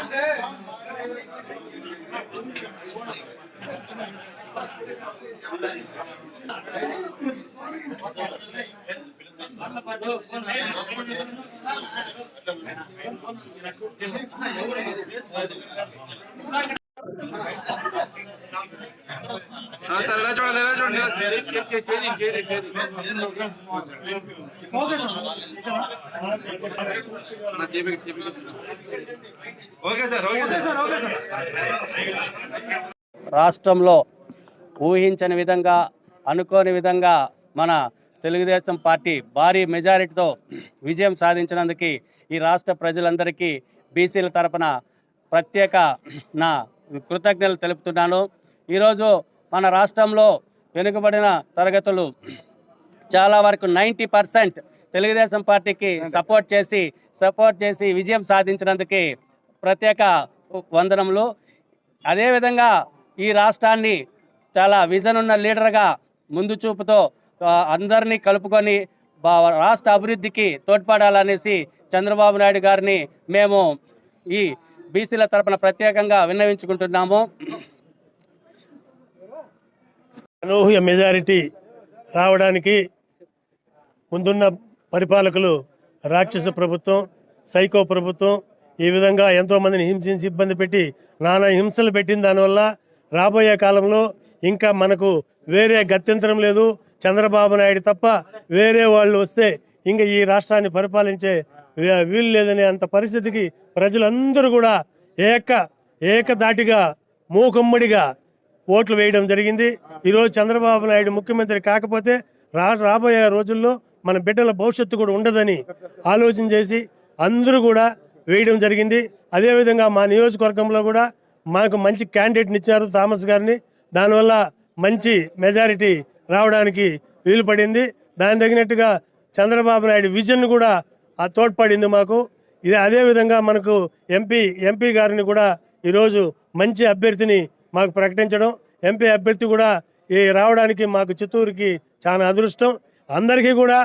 అంటే సార్ ఇలా చూడండి ఇలా చూడండి ఓకే సార్ ఓకే సార్ రాష్ట్రంలో ఊహించని విధంగా అనుకోని విధంగా మన తెలుగుదేశం పార్టీ భారీ మెజారిటీతో విజయం సాధించినందుకు ఈ రాష్ట్ర ప్రజలందరికీ బీసీల తరపున ప్రత్యేక నా కృతజ్ఞతలు తెలుపుతున్నాను. ఈరోజు మన రాష్ట్రంలో వెనుకబడిన తరగతులు చాలా వరకు నైంటీ పర్సెంట్ తెలుగుదేశం పార్టీకి సపోర్ట్ చేసి సపోర్ట్ చేసి విజయం సాధించినందుకు ప్రత్యేక వందనములు. అదేవిధంగా ఈ రాష్ట్రాన్ని చాలా విజన్ ఉన్న లీడర్గా ముందు చూపుతో అందరినీ కలుపుకొని రాష్ట్ర అభివృద్ధికి తోడ్పడాలనేసి చంద్రబాబు నాయుడు గారిని మేము ఈ బీసీల తరపున ప్రత్యేకంగా విన్నవించుకుంటున్నాము. అనూహ్య మెజారిటీ రావడానికి ముందున్న పరిపాలకులు రాక్షస ప్రభుత్వం సైకో ప్రభుత్వం ఈ విధంగా ఎంతోమందిని హింసించి ఇబ్బంది పెట్టి నానా హింసలు పెట్టిన దానివల్ల రాబోయే కాలంలో ఇంకా మనకు వేరే గత్యంతరం లేదు. చంద్రబాబు నాయుడు తప్ప వేరే వాళ్ళు వస్తే ఇంకా ఈ రాష్ట్రాన్ని పరిపాలించే వీ- వీలు లేదనే అంత పరిస్థితికి ప్రజలందరూ కూడా ఏక ఏకదాటిగా మూకమ్మడిగా ఓట్లు వేయడం జరిగింది. ఈరోజు చంద్రబాబు నాయుడు ముఖ్యమంత్రి కాకపోతే రా రాబోయే రోజుల్లో మన బిడ్డల భవిష్యత్తు కూడా ఉండదని ఆలోచన చేసి అందరూ కూడా వేయడం జరిగింది. అదేవిధంగా మా నియోజకవర్గంలో కూడా మాకు మంచి క్యాండిడేట్ని ఇచ్చారు థామస్ గారిని. దానివల్ల మంచి మెజారిటీ రావడానికి వీలు పడింది. దాని తగినట్టుగా చంద్రబాబు నాయుడు విజన్ కూడా ఆ తోడ్పడింది మాకు. ఇది అదేవిధంగా మనకు ఎంపీ ఎంపీ గారిని కూడా ఈరోజు మంచి అభ్యర్థిని మాకు ప్రకటించడం. ఎంపీ అభ్యర్థి కూడా ఈ రావడానికి మాకు చిత్తూరుకి చాలా అదృష్టం. అందరికీ కూడా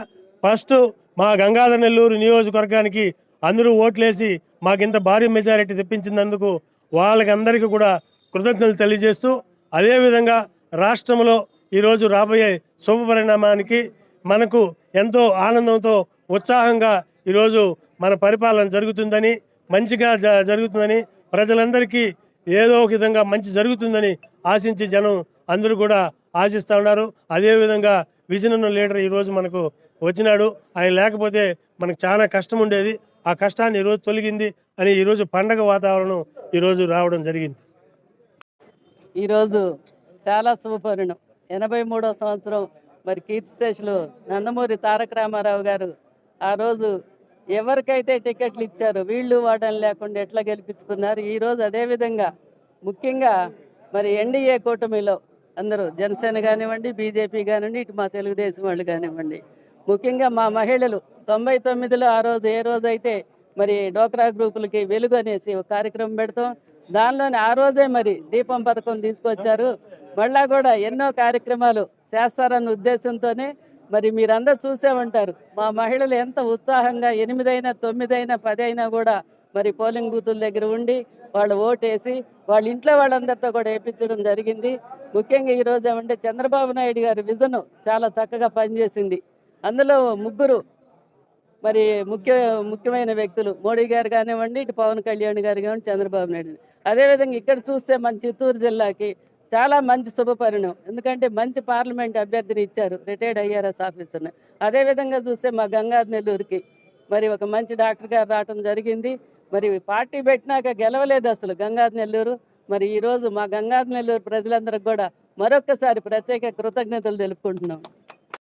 ఫస్ట్ మా గంగాధర నెల్లూరు నియోజకవర్గానికి అందరూ ఓట్లేసి మాకు ఇంత భారీ మెజారిటీ తెప్పించినందుకు వాళ్ళకి అందరికీ కూడా కృతజ్ఞతలు తెలియజేస్తూ అదేవిధంగా రాష్ట్రంలో ఈరోజు రాబోయే శుభ పరిణామానికి మనకు ఎంతో ఆనందంతో ఉత్సాహంగా ఈరోజు మన పరిపాలన జరుగుతుందని మంచిగా జ- జరుగుతుందని ప్రజలందరికీ ఏదో ఒక విధంగా మంచి జరుగుతుందని ఆశించి జనం అందరూ కూడా ఆశిస్తూ ఉన్నారు. అదేవిధంగా విజయనన్న లీడర్ ఈరోజు మనకు వచ్చినాడు. ఆయన లేకపోతే మనకు చాలా కష్టం ఉండేది. ఆ కష్టాన్ని ఈరోజు తొలగింది అని ఈరోజు పండగ వాతావరణం ఈరోజు రావడం జరిగింది. ఈరోజు చాలా శుభపరిణం ఎనభై మూడో సంవత్సరం మరి కీర్తిశేషులు నందమూరి తారక రామారావు గారు ఆ రోజు ఎవరికైతే టికెట్లు ఇచ్చారు వీళ్ళు వాటని లేకుండా ఎట్లా గెలిపించుకున్నారు? ఈరోజు అదేవిధంగా ముఖ్యంగా మరి ఎన్డీఏ కూటమిలో అందరూ జనసేన కానివ్వండి బీజేపీ కానివ్వండి ఇటు మా తెలుగుదేశం వాళ్ళు కానివ్వండి. ముఖ్యంగా మా మహిళలు తొంభై తొమ్మిదిలో ఆ రోజు ఏ రోజు అయితే మరి డోక్రా గ్రూపులకి వెలుగు అనేసి ఒక కార్యక్రమం పెడతాం. దానిలోనే ఆ రోజే మరి దీపం పథకం తీసుకొచ్చారు. మళ్ళా కూడా ఎన్నో కార్యక్రమాలు చేస్తారన్న ఉద్దేశంతోనే మరి మీరందరూ చూసే ఉంటారు. మా మహిళలు ఎంత ఉత్సాహంగా ఎనిమిదైనా తొమ్మిదైనా పది అయినా కూడా మరి పోలింగ్ బూతుల దగ్గర ఉండి వాళ్ళు ఓటేసి వాళ్ళ ఇంట్లో వాళ్ళందరితో కూడా వేయించడం జరిగింది. ముఖ్యంగా ఈరోజు ఏమంటే చంద్రబాబు నాయుడు గారి విజన్ చాలా చక్కగా పనిచేసింది. అందులో ముగ్గురు మరి ముఖ్య ముఖ్యమైన వ్యక్తులు మోడీ గారు కానివ్వండి ఇటు పవన్ కళ్యాణ్ గారు కానివ్వండి చంద్రబాబు నాయుడు అదేవిధంగా ఇక్కడ చూస్తే మన చిత్తూరు జిల్లాకి చాలా మంచి శుభపరిణం. ఎందుకంటే మంచి పార్లమెంట్ అభ్యర్థిని ఇచ్చారు రిటైర్డ్ ఐఆర్ఎస్ ఆఫీసర్ని. అదేవిధంగా చూస్తే మా గంగాధర్ నెల్లూరుకి మరి ఒక మంచి డాక్టర్ గారు రావడం జరిగింది. మరి పార్టీ పెట్టినాక గెలవలేదు అసలు గంగాధర్ నెల్లూరు. మరి ఈరోజు మా గంగాధర్ నెల్లూరు ప్రజలందరికీ కూడా మరొక్కసారి ప్రత్యేక కృతజ్ఞతలు తెలుపుకుంటున్నాం.